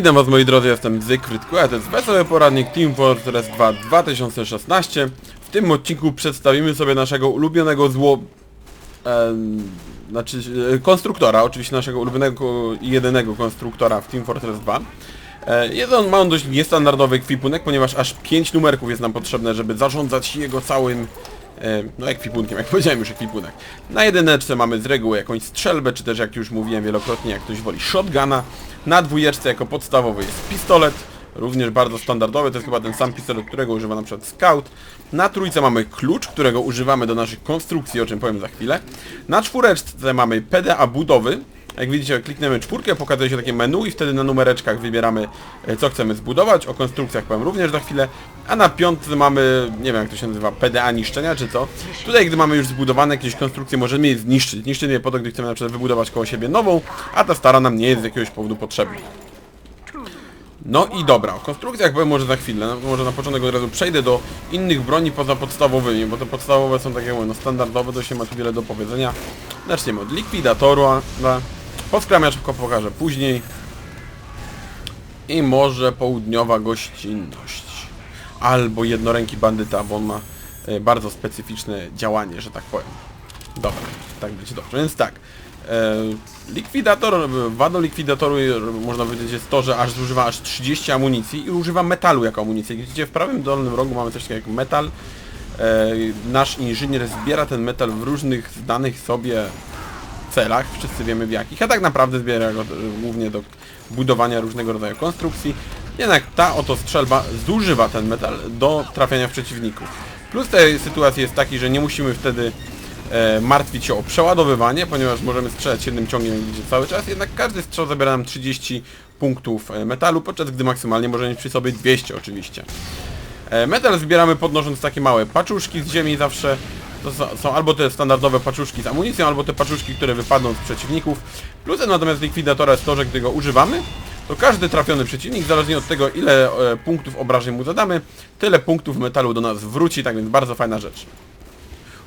Witam was moi drodzy, jestem Zygfryd Kua, to jest wesoły poradnik Team Fortress 2 2016. W tym odcinku przedstawimy sobie naszego ulubionego zło... em, znaczy e, konstruktora, oczywiście naszego ulubionego i jedynego konstruktora w Team Fortress 2. E, Jest on, ma on dość niestandardowy ekwipunek, ponieważ aż 5 numerków jest nam potrzebne, żeby zarządzać jego całym no ekwipunkiem, jak powiedziałem już ekwipunek. Na jedyneczce mamy z reguły jakąś strzelbę, czy też jak już mówiłem wielokrotnie, jak ktoś woli shotguna. Na dwójeczce jako podstawowy jest pistolet, również bardzo standardowy, to jest chyba ten sam pistolet, którego używa na przykład Scout. Na trójce mamy klucz, którego używamy do naszych konstrukcji, o czym powiem za chwilę. Na czwóreczce mamy PDA budowy, jak widzicie, klikniemy czwórkę, pokazuje się takie menu i wtedy na numereczkach wybieramy e, co chcemy zbudować. O konstrukcjach powiem również za chwilę. A na piątce mamy, nie wiem jak to się nazywa, PDA niszczenia czy co. Tutaj gdy mamy już zbudowane jakieś konstrukcje możemy je zniszczyć. Niszczyć je po to, gdy chcemy na przykład wybudować koło siebie nową, a ta stara nam nie jest z jakiegoś powodu potrzebna. No i dobra, o konstrukcjach powiem może za chwilę, no, może na początek od razu przejdę do innych broni poza podstawowymi, bo te podstawowe są takie no, standardowe, to się ma tu wiele do powiedzenia. Zaczniemy od likwidatoru, a poskramiacz tylko pokażę później. I może południowa gościnność. Albo jednoręki bandyta, bo on ma e, bardzo specyficzne działanie, że tak powiem. Dobra, tak będzie dobrze. Więc tak. E, likwidator, wadą likwidatoru e, można powiedzieć jest to, że aż zużywa aż 30 amunicji i używa metalu jako amunicji. Jak widzicie w prawym dolnym rogu mamy coś takiego jak metal. Nasz inżynier zbiera ten metal w różnych znanych sobie celach, wszyscy wiemy w jakich, a tak naprawdę zbiera go e, głównie do budowania różnego rodzaju konstrukcji. Jednak ta oto strzelba zużywa ten metal do trafiania w przeciwników. Plus tej sytuacji jest taki, że nie musimy wtedy e, martwić się o przeładowywanie, ponieważ możemy strzelać jednym ciągiem widzicie cały czas, jednak każdy strzał zabiera nam 30 punktów e, metalu, podczas gdy maksymalnie możemy mieć przy sobie 200 oczywiście. E, Metal zbieramy podnosząc takie małe paczuszki z ziemi zawsze. To są, albo te standardowe paczuszki z amunicją, albo te paczuszki, które wypadną z przeciwników. Plusem natomiast likwidatora jest to, że gdy go używamy, to każdy trafiony przeciwnik, zależnie od tego ile e, punktów obrażeń mu zadamy, tyle punktów metalu do nas wróci, tak więc bardzo fajna rzecz.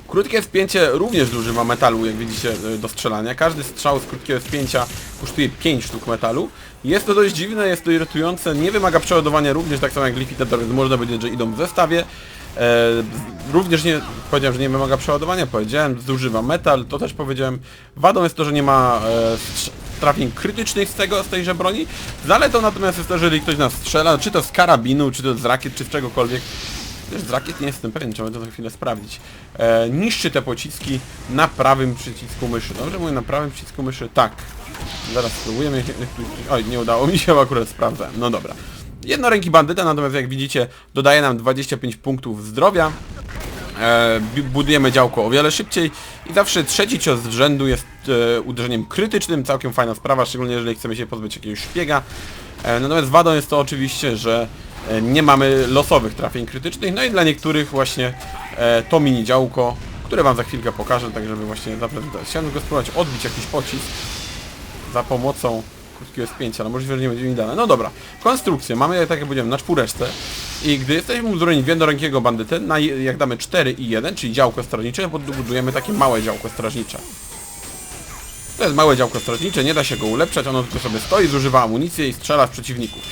Krótkie spięcie również zużywa metalu, jak widzicie, e, do strzelania. Każdy strzał z krótkiego spięcia kosztuje 5 sztuk metalu. Jest to dość dziwne, jest to irytujące, nie wymaga przeładowania również tak samo jak likwidator, więc można powiedzieć, że idą w zestawie. E, również nie, powiedziałem, że nie wymaga przeładowania, powiedziałem, zużywa metal, to też powiedziałem. Wadą jest to, że nie ma e, trafień krytycznych z tego, z tejże broni. Zaletą natomiast jest to, że jeżeli ktoś nas strzela, czy to z karabinu, czy to z rakiet, czy z czegokolwiek, też z rakiet nie jestem pewien, trzeba to za chwilę sprawdzić. E, niszczy te pociski na prawym przycisku myszy. Dobrze mówię, na prawym przycisku myszy? Tak. Zaraz spróbujemy. Oj, nie udało mi się, akurat sprawdzałem. No dobra. Jednoręki bandyta, natomiast jak widzicie, dodaje nam 25 punktów zdrowia. E, budujemy działko o wiele szybciej i zawsze trzeci cios z rzędu jest e, uderzeniem krytycznym, całkiem fajna sprawa, szczególnie jeżeli chcemy się pozbyć jakiegoś szpiega. E, natomiast wadą jest to oczywiście, że nie mamy losowych trafień krytycznych, no i dla niektórych właśnie e, to mini działko, które wam za chwilkę pokażę, tak żeby właśnie zaprezentować. Chciałem go spróbować odbić jakiś pocisk za pomocą krótkiego spięcia, ale możliwe, że nie będzie mi dane. No dobra, konstrukcję mamy, tak jak powiedziałem, na czwóreczce i gdy jesteśmy uzbrojeni w jednorękiego bandytę, na, jak damy 4 i 1, czyli działko strażnicze, podbudujemy takie małe działko strażnicze. To jest małe działko strażnicze, nie da się go ulepszać, ono tylko sobie stoi, zużywa amunicję i strzela w przeciwników.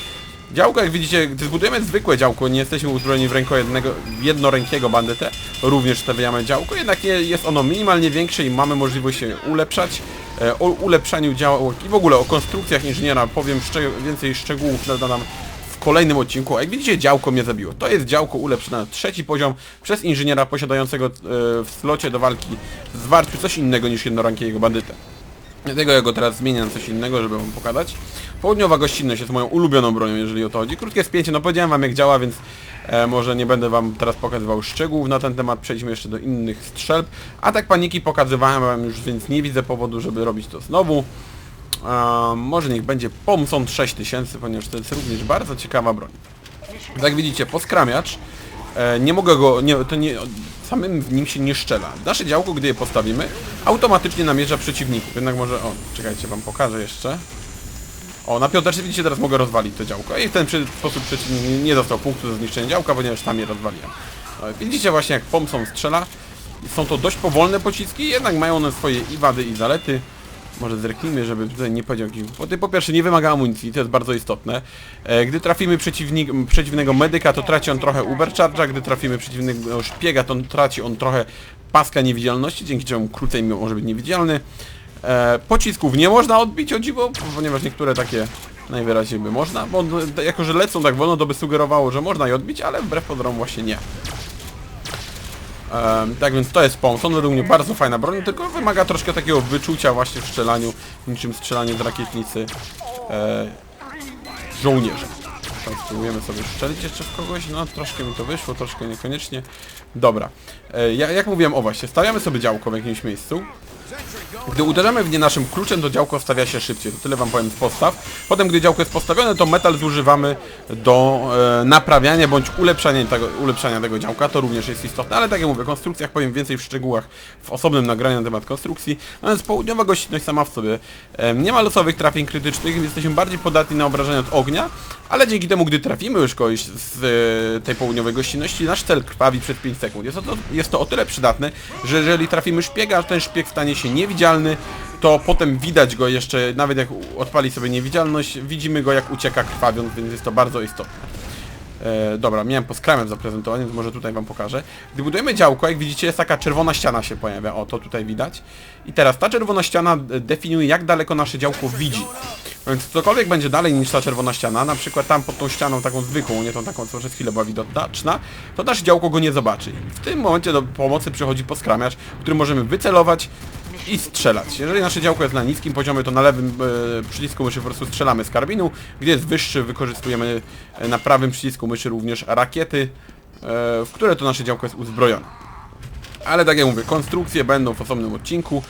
Działko, jak widzicie, gdy zbudujemy zwykłe działko, nie jesteśmy uzbrojeni w ręko jednego, jednorękiego bandytę, również stawiamy działko, jednak je, jest ono minimalnie większe i mamy możliwość się ulepszać. E, o ulepszaniu działek i w ogóle o konstrukcjach inżyniera powiem więcej szczegółów nadam w kolejnym odcinku. A jak widzicie, działko mnie zabiło. To jest działko ulepszone na trzeci poziom przez inżyniera posiadającego e, w slocie do walki z warciu coś innego niż jednorękiego bandytę. Dlatego ja go teraz zmienię na coś innego, żeby wam pokazać. Południowa gościnność jest moją ulubioną bronią, jeżeli o to chodzi. Krótkie spięcie, no powiedziałem wam jak działa, więc e, może nie będę wam teraz pokazywał szczegółów na ten temat. Przejdźmy jeszcze do innych strzelb. Atak paniki pokazywałem wam już, więc nie widzę powodu, żeby robić to znowu. E, może niech będzie Pomson 6000, ponieważ to jest również bardzo ciekawa broń. Jak widzicie, poskramiacz. E, nie mogę go, nie, to nie, samym w nim się nie szczela. Nasze działko, gdy je postawimy, automatycznie namierza przeciwników. Jednak może, o, czekajcie, wam pokażę jeszcze. O, na piąteczce widzicie, teraz mogę rozwalić to działko. I w ten sposób przeciwnik nie dostał punktu za zniszczenie działka, ponieważ tam je rozwaliłem. E, Widzicie właśnie jak Pomson strzela. Są to dość powolne pociski, jednak mają one swoje i wady i zalety. Może zerknijmy, żeby tutaj nie powiedział jakiejś głupoty. Po pierwsze nie wymaga amunicji, to jest bardzo istotne. E, Gdy trafimy przeciwnik, przeciwnego medyka, to traci on trochę Ubercharge'a, gdy trafimy przeciwnego szpiega, to traci on trochę paska niewidzialności, dzięki czemu krócej może być niewidzialny. E, pocisków nie można odbić o dziwo, ponieważ niektóre takie najwyraźniej by można, bo e, jako, że lecą tak wolno, to by sugerowało, że można je odbić, ale wbrew pozorom właśnie nie. Em, tak więc to jest pomysł. On według mnie bardzo fajna broń, tylko wymaga troszkę takiego wyczucia właśnie w strzelaniu, niczym strzelanie z rakietnicy e, żołnierzy. Tak, spróbujemy sobie strzelić jeszcze w kogoś, no troszkę mi to wyszło, troszkę niekoniecznie. Dobra, e, ja, jak mówiłem, o właśnie, stawiamy sobie działko w jakimś miejscu. Gdy uderzamy w nie naszym kluczem, to działko stawia się szybciej. To tyle wam powiem z postaw. Potem, gdy działko jest postawione, to metal zużywamy do e, naprawiania bądź ulepszania tego, ulepszania tego działka. To również jest istotne, ale tak jak mówię, o konstrukcjach powiem więcej w szczegółach w osobnym nagraniu na temat konstrukcji. Natomiast południowa gościnność sama w sobie e, nie ma losowych trafień krytycznych, więc jesteśmy bardziej podatni na obrażenia od ognia, ale dzięki temu, gdy trafimy już kogoś z e, tej południowej gościnności, nasz cel krwawi przez 5 sekund. Jest to, jest to o tyle przydatne, że jeżeli trafimy szpiega, ten szpieg stanie się niewidzialny, to potem widać go jeszcze, nawet jak odpali sobie niewidzialność, widzimy go jak ucieka krwawiąc, więc jest to bardzo istotne. E, dobra, miałem po skramem zaprezentowanie, więc może tutaj wam pokażę. Gdy budujemy działko, jak widzicie jest taka czerwona ściana się pojawia, o to tutaj widać. I teraz ta czerwona ściana e, definiuje jak daleko nasze działko widzi. Więc cokolwiek będzie dalej niż ta czerwona ściana, na przykład tam pod tą ścianą taką zwykłą, nie tą taką co przez chwilę była widoczna, to nasze działko go nie zobaczy. W tym momencie do pomocy przychodzi poskramiacz, który możemy wycelować i strzelać. Jeżeli nasze działko jest na niskim poziomie, to na lewym e, przycisku myszy po prostu strzelamy z karbinu, gdzie jest wyższy, wykorzystujemy e, na prawym przycisku myszy również rakiety, e, w które to nasze działko jest uzbrojone. Ale tak jak mówię, konstrukcje będą w osobnym odcinku.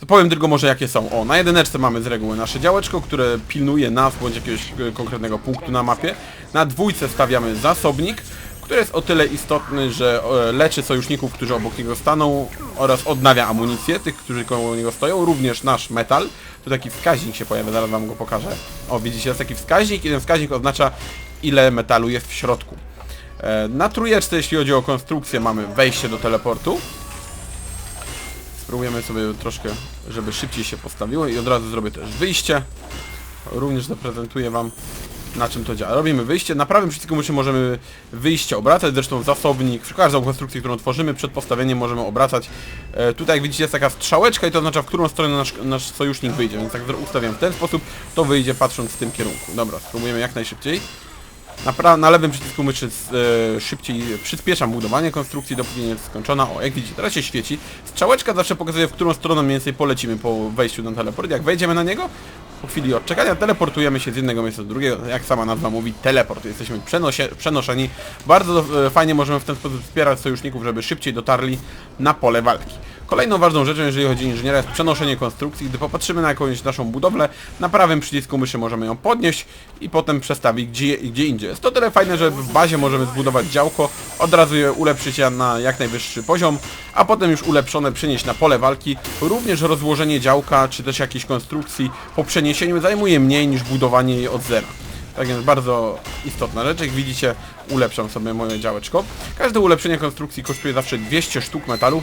To powiem tylko może jakie są. O, na jedyneczce mamy z reguły nasze działeczko, które pilnuje nas bądź jakiegoś e, konkretnego punktu na mapie. Na dwójce stawiamy zasobnik, który jest o tyle istotny, że e, leczy sojuszników, którzy obok niego staną oraz odnawia amunicję tych, którzy koło niego stoją, również nasz metal. Tu taki wskaźnik się pojawia, zaraz wam go pokażę. O, widzicie, jest taki wskaźnik i ten wskaźnik oznacza ile metalu jest w środku. E, Na trójeczce, jeśli chodzi o konstrukcję, mamy wejście do teleportu. Spróbujemy sobie troszkę, żeby szybciej się postawiło i od razu zrobię też wyjście. Również zaprezentuję wam na czym to działa. Robimy wyjście, na prawym przycisku myszy możemy wyjście obracać, zresztą zasobnik, przy każdą konstrukcję, którą tworzymy, przed postawieniem możemy obracać. E, tutaj jak widzicie jest taka strzałeczka i to oznacza w którą stronę nasz, nasz sojusznik wyjdzie, więc jak ustawiam w ten sposób, to wyjdzie patrząc w tym kierunku. Dobra, spróbujemy jak najszybciej. Na, na lewym przycisku myszy e, szybciej przyspieszam budowanie konstrukcji, dopóki nie jest skończona. O, jak widzicie, teraz się świeci. Strzałeczka zawsze pokazuje, w którą stronę mniej więcej polecimy po wejściu na teleport. Jak wejdziemy na niego, po chwili odczekania teleportujemy się z jednego miejsca do drugiego. Jak sama nazwa mówi, teleport. Jesteśmy przenoszeni. Bardzo e, fajnie możemy w ten sposób wspierać sojuszników, żeby szybciej dotarli na pole walki. Kolejną ważną rzeczą, jeżeli chodzi o inżyniera, jest przenoszenie konstrukcji. Gdy popatrzymy na jakąś naszą budowlę, na prawym przycisku myszy możemy ją podnieść i potem przestawić gdzie, gdzie indziej. Jest to tyle fajne, że w bazie możemy zbudować działko, od razu je ulepszyć na jak najwyższy poziom, a potem już ulepszone przenieść na pole walki. Również rozłożenie działka, czy też jakiejś konstrukcji po przeniesieniu zajmuje mniej niż budowanie jej od zera. Tak więc bardzo istotna rzecz, jak widzicie ulepszam sobie moje działeczko. Każde ulepszenie konstrukcji kosztuje zawsze 200 sztuk metalu,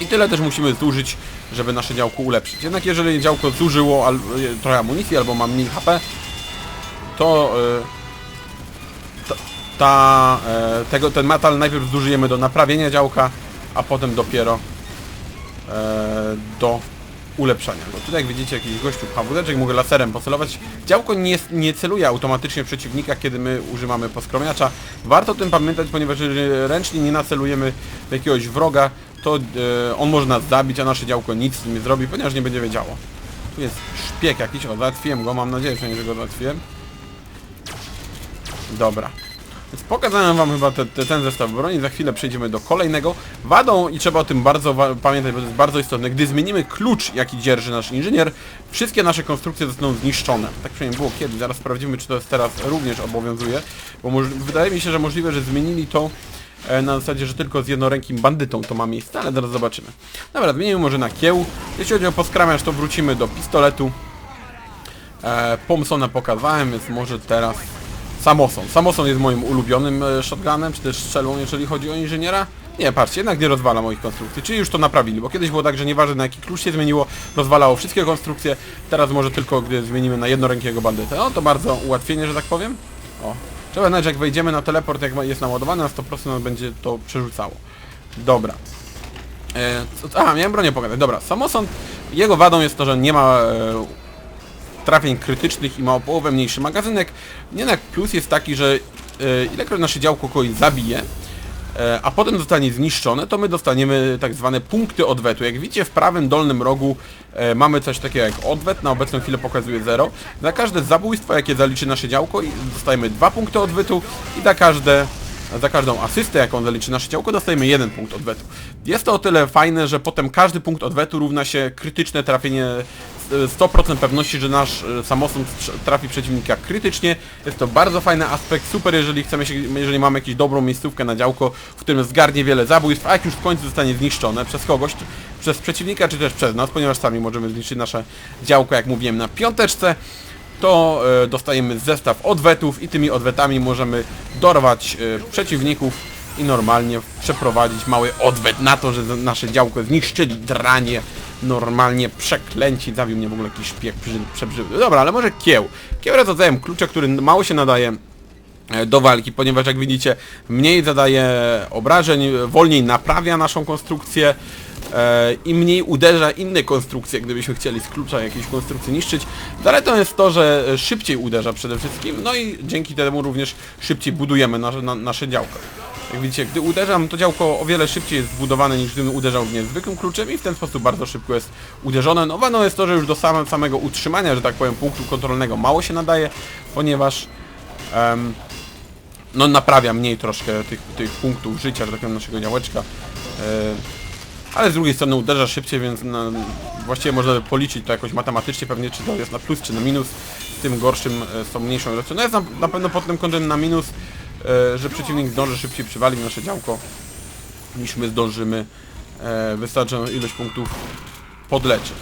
i tyle też musimy zużyć, żeby nasze działko ulepszyć. Jednak jeżeli działko zużyło e, trochę amunicji albo ma mniej HP, to e, ta, ta, e, tego, ten metal najpierw zużyjemy do naprawienia działka, a potem dopiero do ulepszania go. Tutaj jak widzicie jakiś gościu pcha wódeczek, mogę laserem pocelować. Działko nie, nie celuje automatycznie przeciwnika, kiedy my używamy poskromiacza. Warto o tym pamiętać, ponieważ ręcznie nie nacelujemy jakiegoś wroga, to e, on może nas zabić, a nasze działko nic z nim nie zrobi, ponieważ nie będzie wiedziało. Tu jest szpieg jakiś, o załatwiłem go, mam nadzieję, że nie go załatwiłem. Dobra. Więc pokazałem wam chyba te, te, ten zestaw broni, za chwilę przejdziemy do kolejnego. Wadą, i trzeba o tym bardzo pamiętać, bo to jest bardzo istotne, gdy zmienimy klucz, jaki dzierży nasz inżynier, wszystkie nasze konstrukcje zostaną zniszczone. Tak przynajmniej było kiedyś, zaraz sprawdzimy, czy to jest teraz również obowiązuje, bo wydaje mi się, że możliwe, że zmienili to na zasadzie, że tylko z jednorękim bandytą to ma miejsce, ale zaraz zobaczymy. Dobra, zmienimy może na kieł. Jeśli chodzi o poskramiacz, to wrócimy do pistoletu. E, Pomsona pokazałem, więc może teraz Samoson. Samoson jest moim ulubionym e, shotgunem, czy też strzelbą, jeżeli chodzi o inżyniera. Nie, patrzcie, jednak nie rozwala moich konstrukcji, czyli już to naprawili, bo kiedyś było tak, że nieważne na jaki klucz się zmieniło, rozwalało wszystkie konstrukcje, teraz może tylko gdy zmienimy na jednorękiego bandytę. No to bardzo ułatwienie, że tak powiem. O. Trzeba znać, jak wejdziemy na teleport, jak jest naładowany na 100% nas będzie to przerzucało. Dobra. E, co, aha, miałem bronię pogadać. Dobra, Samoson, jego wadą jest to, że nie ma e, trafień krytycznych i ma o połowę mniejszy magazynek. Jednak plus jest taki, że e, ilekroć nasze działko kogoś zabije, a potem zostanie zniszczone, to my dostaniemy tak zwane punkty odwetu. Jak widzicie w prawym dolnym rogu e, mamy coś takiego jak odwet, na obecną chwilę pokazuje 0. Za każde zabójstwo, jakie zaliczy nasze działko, dostajemy 2 punkty odwetu i za każde za każdą asystę, jaką zaliczy nasze ciałko, dostajemy jeden punkt odwetu. Jest to o tyle fajne, że potem każdy punkt odwetu równa się krytyczne trafienie 100% pewności, że nasz e, samosąd trafi przeciwnika krytycznie. Jest to bardzo fajny aspekt, super jeżeli chcemy się, jeżeli mamy jakąś dobrą miejscówkę na działko, w którym zgarnie wiele zabójstw, a jak już w końcu zostanie zniszczone przez kogoś, przez przeciwnika, czy też przez nas, ponieważ sami możemy zniszczyć nasze działko, jak mówiłem, na piąteczce, to e, dostajemy zestaw odwetów i tymi odwetami możemy dorwać e, przeciwników i normalnie przeprowadzić mały odwet na to, że nasze działko zniszczyli dranie, normalnie przeklęci, zabił mnie w ogóle jakiś szpieg przebrzydły. Dobra, ale może kieł. Kieł rodzajem klucza, który mało się nadaje e, do walki, ponieważ jak widzicie mniej zadaje obrażeń, wolniej naprawia naszą konstrukcję e, i mniej uderza inne konstrukcje, gdybyśmy chcieli z klucza jakieś konstrukcje niszczyć. Zaletą jest to, że szybciej uderza przede wszystkim, no i dzięki temu również szybciej budujemy nasze, na, nasze działko. Jak widzicie, gdy uderzam, to działko o wiele szybciej jest zbudowane niż gdybym uderzał w nie zwykłym kluczem i w ten sposób bardzo szybko jest uderzone. No wadą jest to, że już do same, samego utrzymania, że tak powiem, punktu kontrolnego mało się nadaje, ponieważ em, no naprawia mniej troszkę tych, tych punktów życia, że tak powiem, naszego działeczka. E, ale z drugiej strony uderza szybciej, więc no, właściwie można policzyć to jakoś matematycznie pewnie, czy to jest na plus, czy na minus. Z tym gorszym e, są mniejszą ilością. No jest na, na pewno pod tym kątem na minus, że przeciwnik zdąży szybciej przywalić nasze działko, niż my zdążymy e, wystarczającą ilość punktów podleczyć.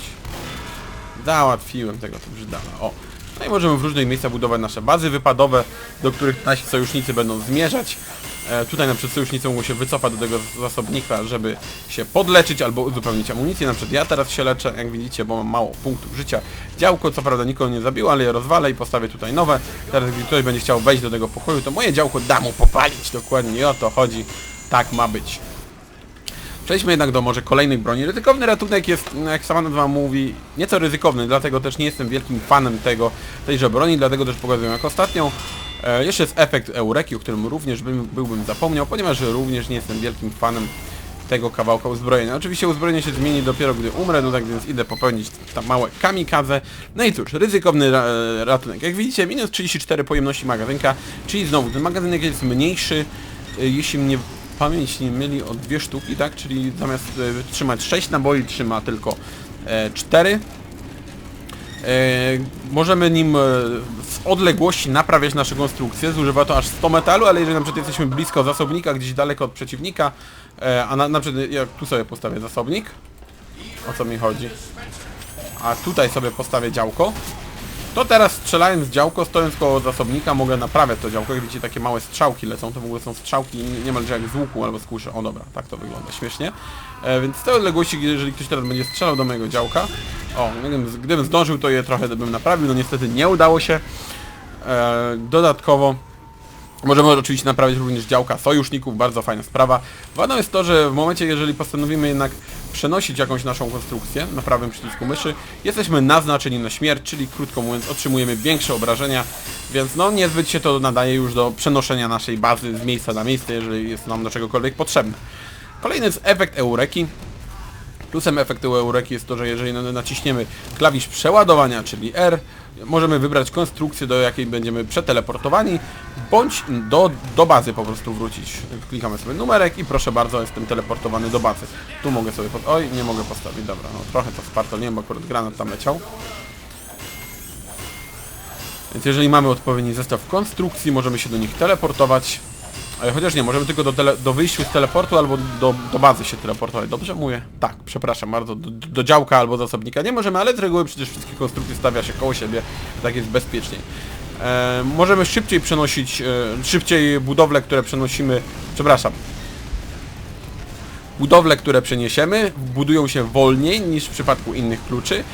Załatwiłem tego to brzydana. O. No i możemy w różnych miejscach budować nasze bazy wypadowe, do których nasi sojusznicy będą zmierzać. E, tutaj na przykład sojusznicy mogą się wycofać do tego zasobnika, żeby się podleczyć albo uzupełnić amunicję. Na przykład ja teraz się leczę, jak widzicie, bo mam mało punktów życia. Działko co prawda nikogo nie zabiło, ale je rozwalę i postawię tutaj nowe. Teraz gdy ktoś będzie chciał wejść do tego pokoju, to moje działko da mu popalić dokładnie o to chodzi. Tak ma być. Przejdźmy jednak do może kolejnych broni. Ryzykowny ratunek jest, jak sama nazwa mówi, nieco ryzykowny, dlatego też nie jestem wielkim fanem tego, tejże broni, dlatego też pokazuję jak ostatnią. E, jeszcze jest efekt Eureki, o którym również bym, byłbym zapomniał, ponieważ również nie jestem wielkim fanem tego kawałka uzbrojenia. Oczywiście uzbrojenie się zmieni dopiero gdy umrę, no tak więc idę popełnić tam małe kamikadze. No i cóż, ryzykowny ra e, ratunek. Jak widzicie, minus 34 pojemności magazynka, czyli znowu ten magazynek jest mniejszy, e, jeśli mnie pamięć nie myli o dwie sztuki, tak? Czyli zamiast e, trzymać 6 naboi trzyma tylko e, 4. E, możemy nim e, z odległości naprawiać nasze konstrukcje, zużywa to aż 100 metalu, ale jeżeli na przykład jesteśmy blisko zasobnika, gdzieś daleko od przeciwnika, e, a na, na przykład jak tu sobie postawię zasobnik, o co mi chodzi, a tutaj sobie postawię działko, to teraz strzelając działko, stojąc koło zasobnika, mogę naprawiać to działko. Jak widzicie, takie małe strzałki lecą, to w ogóle są strzałki nie- niemalże jak z łuku albo z kuszy. O dobra, tak to wygląda, śmiesznie. E, więc z tej odległości, jeżeli ktoś teraz będzie strzelał do mojego działka, o, gdybym, gdybym zdążył, to je trochę bym naprawił, no niestety nie udało się. E, dodatkowo Możemy oczywiście naprawić również działka sojuszników, bardzo fajna sprawa. Wadą jest to, że w momencie, jeżeli postanowimy jednak przenosić jakąś naszą konstrukcję na prawym przycisku myszy, jesteśmy naznaczeni na śmierć, czyli krótko mówiąc otrzymujemy większe obrażenia, więc no niezbyt się to nadaje już do przenoszenia naszej bazy z miejsca na miejsce, jeżeli jest nam do czegokolwiek potrzebne. Kolejny jest efekt Eureki. Plusem efektu Eureki jest to, że jeżeli na- naciśniemy klawisz przeładowania, czyli R, możemy wybrać konstrukcję, do jakiej będziemy przeteleportowani, bądź do, do bazy po prostu wrócić. Klikamy sobie numerek i proszę bardzo, jestem teleportowany do bazy. Tu mogę sobie... Pod... Oj, nie mogę postawić, dobra, no trochę to spartoliłem, bo akurat granat tam leciał. Więc jeżeli mamy odpowiedni zestaw konstrukcji, możemy się do nich teleportować. Chociaż nie, możemy tylko do, do wyjściu z teleportu albo do, do bazy się teleportować. Dobrze mówię? Tak, przepraszam bardzo. Do, do działka albo zasobnika nie możemy, ale z reguły przecież wszystkie konstrukcje stawia się koło siebie, tak jest bezpieczniej. e, możemy szybciej przenosić, e, szybciej budowle, które przenosimy, przepraszam, budowle, które przeniesiemy, budują się wolniej niż w przypadku innych kluczy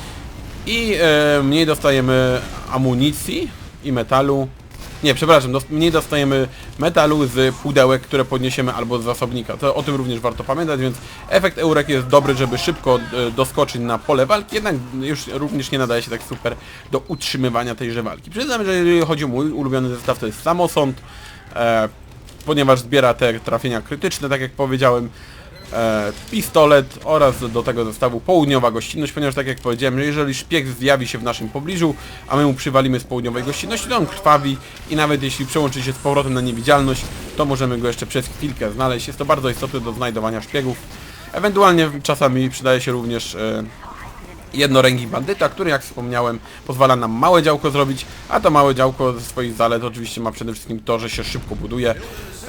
i e, mniej dostajemy amunicji i metalu. Nie, przepraszam, dos mniej dostajemy metalu z pudełek, które podniesiemy albo z zasobnika. To, o tym również warto pamiętać, więc efekt Eurek jest dobry, żeby szybko e, doskoczyć na pole walki, jednak już również nie nadaje się tak super do utrzymywania tejże walki. Przyznam, że jeżeli chodzi o mój ulubiony zestaw, to jest samosąd, e, ponieważ zbiera te trafienia krytyczne, tak jak powiedziałem, e, pistolet oraz do tego zestawu południowa gościnność, ponieważ tak jak powiedziałem, że jeżeli szpieg zjawi się w naszym pobliżu, a my mu przywalimy z południowej gościnności, to on krwawi i nawet jeśli przełączy się z powrotem na niewidzialność, to możemy go jeszcze przez chwilkę znaleźć. Jest to bardzo istotne do znajdowania szpiegów. Ewentualnie czasami przydaje się również e, jednoręgi bandyta, który jak wspomniałem pozwala nam małe działko zrobić, a to małe działko ze swoich zalet oczywiście ma przede wszystkim to, że się szybko buduje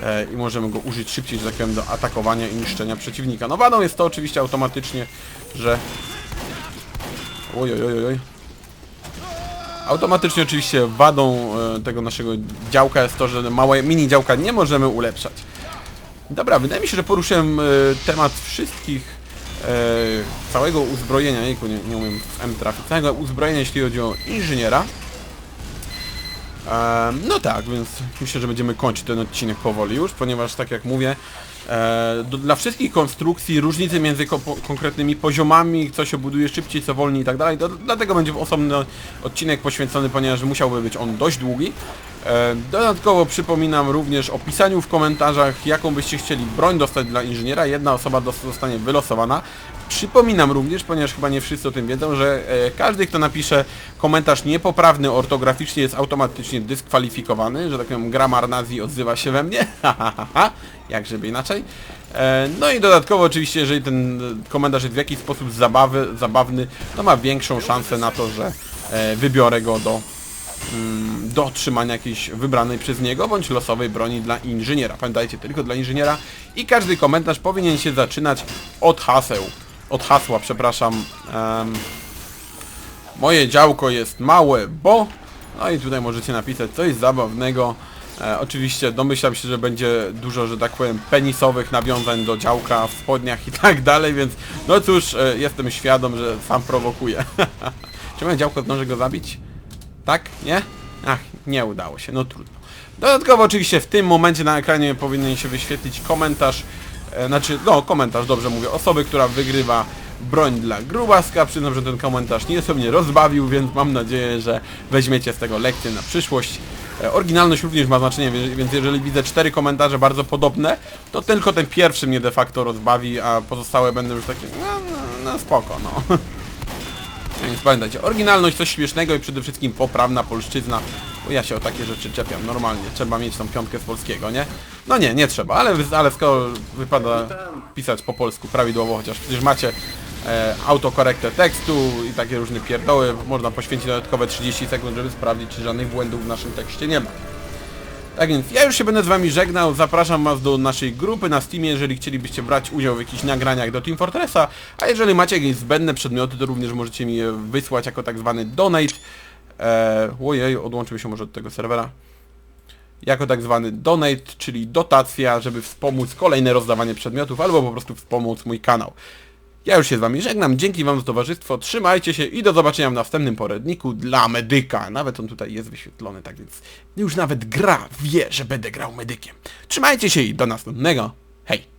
e, i możemy go użyć szybciej, że tak powiem, do atakowania i niszczenia przeciwnika. No wadą jest to oczywiście automatycznie, że... Oj, oj, oj, oj. Automatycznie oczywiście wadą e, tego naszego działka jest to, że małe mini działka nie możemy ulepszać. Dobra, wydaje mi się, że poruszyłem e, temat wszystkich całego uzbrojenia, jejku, nie, nie umiem w M trafić, całego uzbrojenia jeśli chodzi o inżyniera. E, no tak, więc myślę, że będziemy kończyć ten odcinek powoli już, ponieważ tak jak mówię, e, do, dla wszystkich konstrukcji różnice między ko konkretnymi poziomami, co się buduje szybciej, co wolniej i tak dalej, dlatego będzie osobny odcinek poświęcony, ponieważ musiałby być on dość długi. E, dodatkowo przypominam również o pisaniu w komentarzach, jaką byście chcieli broń dostać dla inżyniera. Jedna osoba zostanie wylosowana. Przypominam również, ponieważ chyba nie wszyscy o tym wiedzą, że e, każdy, kto napisze komentarz niepoprawny ortograficznie jest automatycznie dyskwalifikowany, że tak powiem gramar nazi odzywa się we mnie, jak żeby inaczej. E, no i dodatkowo oczywiście, jeżeli ten komentarz jest w jakiś sposób zabawy, zabawny, to ma większą szansę na to, że wybiorę go do do otrzymania jakiejś wybranej przez niego bądź losowej broni dla inżyniera. Pamiętajcie, tylko dla inżyniera i każdy komentarz powinien się zaczynać od haseł. Od hasła, przepraszam. em, moje działko jest małe, bo... No i tutaj możecie napisać coś zabawnego. E, oczywiście domyślam się, że będzie dużo, że tak powiem, penisowych nawiązań do działka w spodniach i tak dalej, więc no cóż, e, jestem świadom, że sam prowokuję. Czy moje działko zdąży go zabić? Tak? Nie? Ach, nie udało się, no trudno. Dodatkowo oczywiście w tym momencie na ekranie powinien się wyświetlić komentarz, e, znaczy, no komentarz, dobrze mówię, osoby, która wygrywa broń dla grubaska. Przyznam, że ten komentarz nieco mnie rozbawił, więc mam nadzieję, że weźmiecie z tego lekcję na przyszłość. E, Oryginalność również ma znaczenie, więc jeżeli widzę cztery komentarze bardzo podobne, to tylko ten pierwszy mnie de facto rozbawi, a pozostałe będą już takie, no, no, no spoko, no. Więc pamiętajcie, oryginalność, coś śmiesznego i przede wszystkim poprawna polszczyzna. Bo ja się o takie rzeczy czepiam normalnie. Trzeba mieć tą piątkę z polskiego, nie? No nie, nie trzeba, ale, ale skoro wypada pisać po polsku prawidłowo, chociaż przecież macie e, autokorektę tekstu i takie różne pierdoły, można poświęcić dodatkowe 30 sekund, żeby sprawdzić, czy żadnych błędów w naszym tekście nie ma. Tak więc ja już się będę z wami żegnał, zapraszam was do naszej grupy na Steamie, jeżeli chcielibyście brać udział w jakichś nagraniach do Team Fortressa, a jeżeli macie jakieś zbędne przedmioty, to również możecie mi je wysłać jako tak zwany donate. Eee, ojej, odłączymy się może od tego serwera. Jako tak zwany donate, czyli dotacja, żeby wspomóc kolejne rozdawanie przedmiotów, albo po prostu wspomóc mój kanał. Ja już się z wami żegnam, dzięki wam za towarzystwo, trzymajcie się i do zobaczenia w następnym poradniku dla medyka. Nawet on tutaj jest wyświetlony, tak więc już nawet gra wie, że będę grał medykiem. Trzymajcie się i do następnego. Hej!